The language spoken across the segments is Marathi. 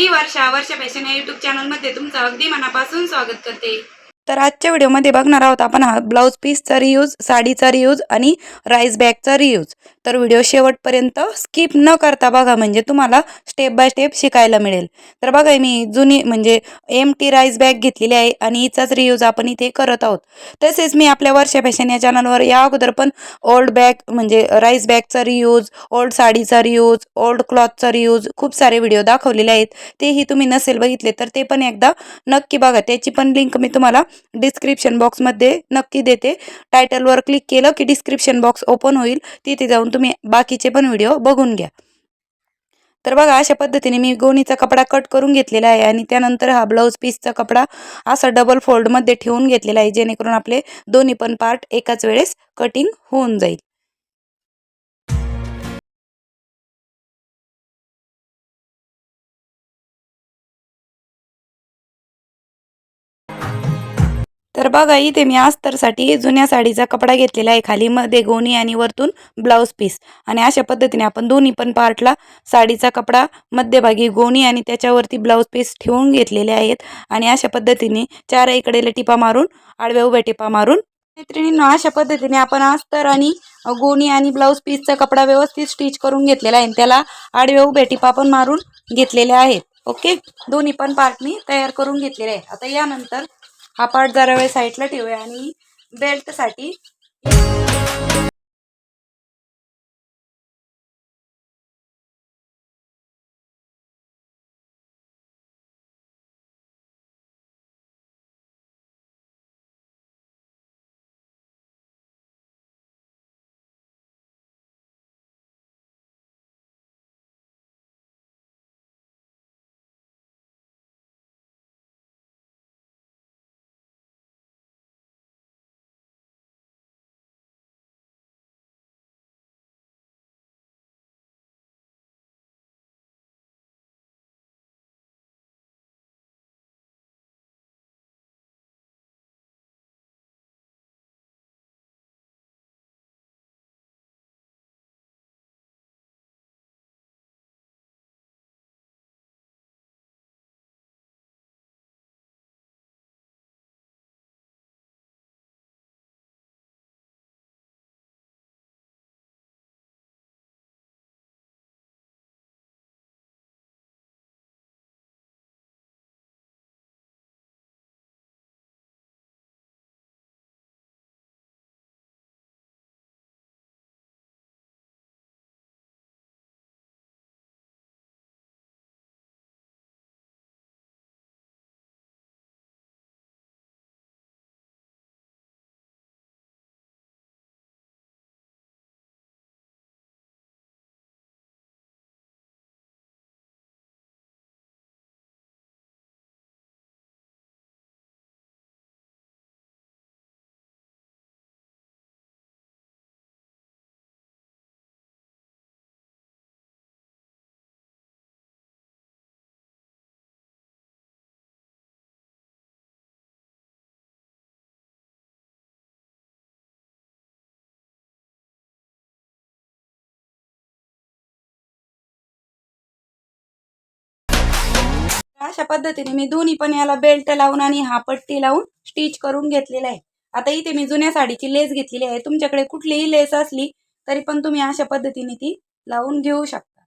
मी वर्षा वर्षा फॅशन या युट्यूब चॅनलमध्ये तुमचं अगदी मनापासून स्वागत करते. तर आजच्या व्हिडिओमध्ये बघणार आहोत आपण हा ब्लाऊज पीसचा रियूज साडीचा रियूज आणि राईस बॅगचा रियूज तर व्हिडिओ शेवटपर्यंत स्किप न करता बघा म्हणजे तुम्हाला स्टेप बाय स्टेप शिकायला मिळेल. तर बघा मी जुनी म्हणजे एम टी राईस बॅग घेतलेली आहे आणि हिचाच रियूज आपण इथे करत आहोत. तसेच मी आपल्या वर्षा फॅशन या चॅनलवर या अगोदर पण ओल्ड बॅग म्हणजे राईस बॅगचा रियूज ओल्ड साडीचा रियूज ओल्ड क्लॉथचा रियूज खूप सारे व्हिडिओ दाखवलेले आहेत. तेही तुम्ही नसेल बघितले तर ते पण एकदा नक्की बघा. त्याची पण लिंक मी तुम्हाला डिस्क्रिप्शन बॉक्समध्ये नक्की देते. टायटलवर क्लिक केलं की डिस्क्रिप्शन बॉक्स ओपन होईल. तिथे जाऊन तुम्ही बाकीचे पण व्हिडिओ बघून घ्या. तर बघा अशा पद्धतीने मी गोणीचा कपडा कट करून घेतलेला आहे आणि त्यानंतर हा ब्लाऊज पीसचा कपडा असा डबल फोल्डमध्ये ठेवून घेतलेला आहे जेणेकरून आपले दोन्ही पण पार्ट एकाच वेळेस कटिंग होऊन जाईल. तर बघा इथे मी अस्तरसाठी जुन्या साडीचा कपडा घेतलेला आहे खाली. मध्ये गोणी आणि वरतून ब्लाऊज पीस. आणि अशा पद्धतीने आपण दोन्ही पण पार्टला साडीचा कपडा मध्यभागी गोणी आणि त्याच्यावरती ब्लाऊज पीस ठेवून घेतलेले आहेत. आणि अशा पद्धतीने चार इकडेला टिपा मारून आडव्या उभ्या टिपा मारून. मैत्रिणींनो अशा पद्धतीने आपण अस्तर आणि गोणी आणि ब्लाऊज पीसचा कपडा व्यवस्थित स्टिच करून घेतलेला आहे. आणि त्याला आडव्या उभ्या टिपा पण मारून घेतलेल्या आहेत. ओके? दोन्ही पण पार्ट मी तयार करून घेतलेले आहे आता यानंतर हा पार्ट जरा वेळ साईडला ठेवूया आणि बेल्टसाठी अशा पद्धतीने मी दोन्ही पण याला बेल्ट लावून आणि हा पट्टी लावून स्टिच करून घेतलेला आहे. आता इथे मी जुन्या साडीची लेस घेतलेली आहे. तुमच्याकडे कुठलीही लेस असली तरी पण तुम्ही अशा पद्धतीने ती लावून घेऊ शकता.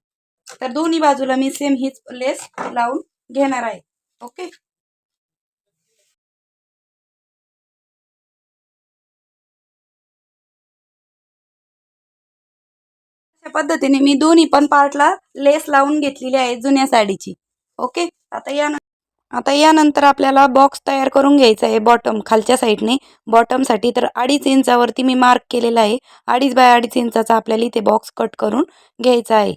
तर दोन्ही बाजूला मी सेम हीच लेस लावून घेणार आहे. ओके अशा पद्धतीने मी दोन्ही पण पार्टला लेस लावून घेतलेली आहे जुन्या साडीची. ओके आता या आता यानंतर आपल्याला बॉक्स तयार करून घ्यायचा आहे बॉटम खालच्या साईडने बॉटमसाठी तर अडीच इंचावरती मी मार्क केलेला आहे. अडीच बाय अडीच इंचाचा आपल्याला इथे बॉक्स कट करून घ्यायचा आहे.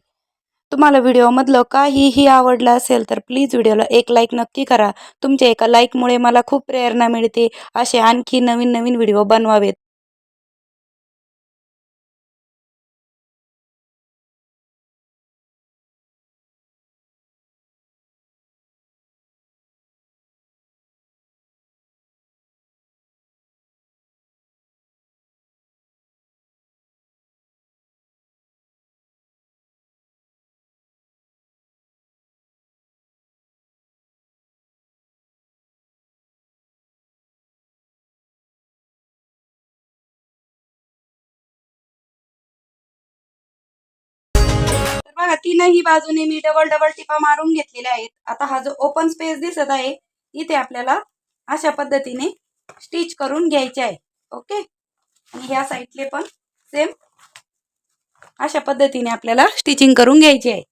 तुम्हाला व्हिडिओमधलं काहीही आवडलं असेल तर प्लीज व्हिडिओला एक लाईक नक्की करा. तुमच्या एका लाईकमुळे मला खूप प्रेरणा मिळते. असे आणखी नवीन नवीन व्हिडिओ बनवावेत. बघा तीनही बाजूने मी डबल डबल टिपा मारून घेतलेल्या आहेत. आता हा जो ओपन स्पेस दिसत आहे इथे आपल्याला अशा पद्धतीने स्टिच करून घ्यायचे आहे. ओके आणि ह्या साईडले पण सेम अशा पद्धतीने आपल्याला स्टिचिंग करून घ्यायची आहे.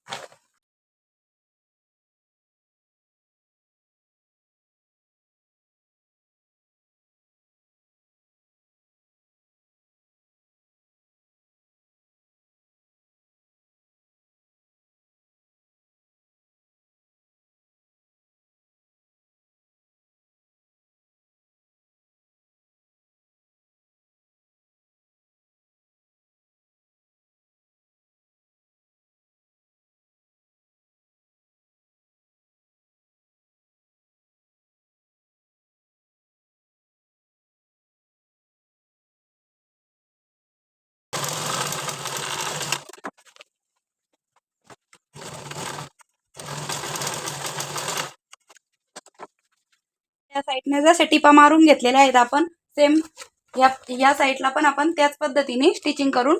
या साईडने जसे टिपा मारून घेतलेल्या आहेत आपण सेम या या साईडला पण आपण त्याच पद्धतीने स्टिचिंग करून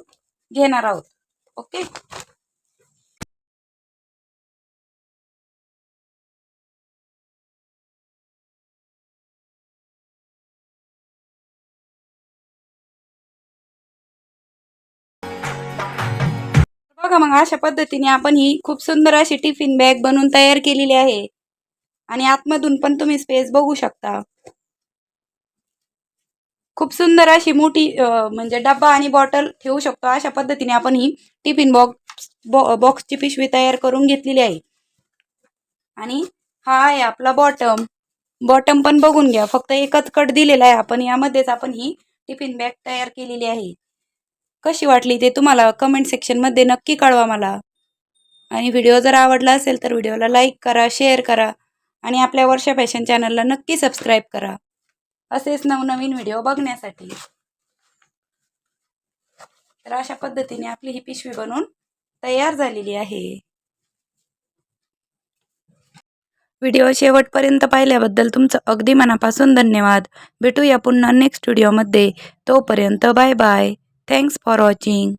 घेणार आहोत. ओके बघा मग अशा पद्धतीने आपण ही खूप सुंदर अशी टिफिन बॅग बनवून तयार केलेली आहे. आणि आतमधून पण तुम्ही स्पेस बघू शकता. खूप सुंदर अशी मोठी म्हणजे डब्बा आणि बॉटल ठेवू शकतो. अशा पद्धतीने आपण ही टिफिन बॉक्स बॉक्सची पिशवी तयार करून घेतलेली आहे. आणि हा आहे आपला बॉटम बॉटम पण बघून घ्या. फक्त एकच कट दिलेला आहे. आपण यामध्येच आपण ही टिफिन बॅग तयार केलेली आहे. कशी वाटली ते तुम्हाला कमेंट सेक्शनमध्ये नक्की कळवा मला. आणि व्हिडिओ जर आवडला असेल तर व्हिडिओला लाईक करा शेअर करा. आणि आपल्या वर्षा फॅशन चॅनलला नक्की सबस्क्राईब करा. असेच नवनवीन व्हिडिओ बघण्यासाठी. तर अशा पद्धतीने आपली ही पिशवी बनवून तयार झालेली आहे. व्हिडिओ शेवटपर्यंत पाहिल्याबद्दल तुमचं अगदी मनापासून धन्यवाद. भेटूया पुन्हा नेक्स्ट व्हिडिओमध्ये तोपर्यंत bye bye thanks for watching